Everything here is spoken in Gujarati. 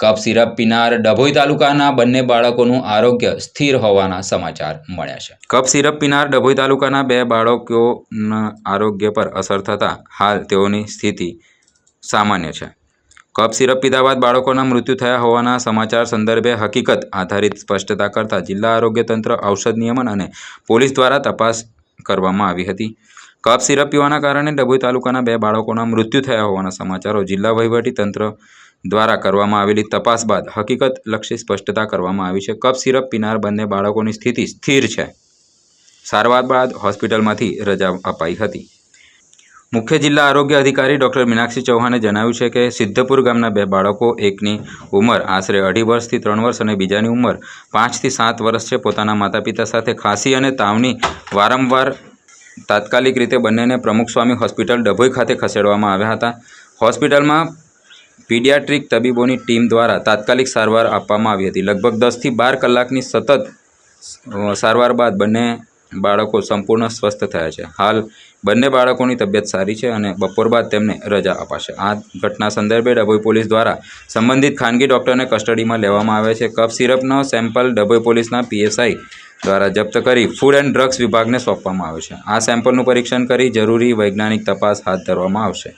કફ સિરપ પીનાર ડભોઈ તાલુકાના બંને બાળકોનું આરોગ્ય સ્થિર હોવાના સમાચાર મળ્યા છે. કફ સિરપ પીનાર ડભોઈ તાલુકાના બે બાળકોના આરોગ્ય પર અસર થતાં હાલ તેઓની સ્થિતિ સામાન્ય છે. કફ સિરપ પીધા બાદ બાળકોના મૃત્યુ થયા હોવાના સમાચાર સંદર્ભે હકીકત આધારિત સ્પષ્ટતા કરતા જિલ્લા આરોગ્ય તંત્ર, ઔષધ નિયમન અને પોલીસ દ્વારા તપાસ કરવામાં આવી હતી. કફ સિરપ પીવાના કારણે ડભોઈ તાલુકાના બે બાળકોના મૃત્યુ થયા હોવાના સમાચારો જિલ્લા વહીવટી તંત્ર દ્વારા કરવામાં આવેલી તપાસ બાદ હકીકત લક્ષી સ્પષ્ટતા કરવામાં આવી છે. કફ સિરપ પીનાર બંને બાળકોની સ્થિતિ સ્થિર છે. સારવાર બાદ હોસ્પિટલમાંથી રજા અપાઈ હતી. મુખ્ય જિલ્લા આરોગ્ય અધિકારી ડોક્ટર મીનાક્ષી ચૌહાણે જણાવ્યું છે કે સિદ્ધપુર ગામના બે બાળકો એકની ઉંમર આશરે અઢી વર્ષથી ત્રણ વર્ષ અને બીજાની ઉંમર પાંચથી સાત વર્ષ છે. પોતાના માતા પિતા સાથે ખાંસી અને તાવની વારંવાર તાત્કાલિક રીતે બંનેને પ્રમુખ સ્વામી હોસ્પિટલ ડભોઈ ખાતે ખસેડવામાં આવ્યા હતા. હોસ્પિટલમાં પીડિયાટ્રિક તબીબોની ટીમ દ્વારા તાત્કાલિક સારવાર આપવામાં આવી હતી. લગભગ દસથી બાર કલાકની સતત સારવાર બાદ બંને બાળકો સંપૂર્ણ સ્વસ્થ થયા છે. હાલ બંને બાળકોની તબિયત સારી છે અને બપોર બાદ તેમને રજા અપાશે. આ ઘટના સંદર્ભે ડભોઈ પોલીસ દ્વારા સંબંધિત ખાનગી ડૉક્ટરને કસ્ટડીમાં લેવામાં આવે છે. કફ સિરપનો સેમ્પલ ડભોઈ પોલીસના પીએસઆઈ દ્વારા જપ્ત કરી ફૂડ એન્ડ ડ્રગ્સ વિભાગને સોંપવામાં આવે છે. આ સેમ્પલનું પરીક્ષણ કરી જરૂરી વૈજ્ઞાનિક તપાસ હાથ ધરવામાં આવશે.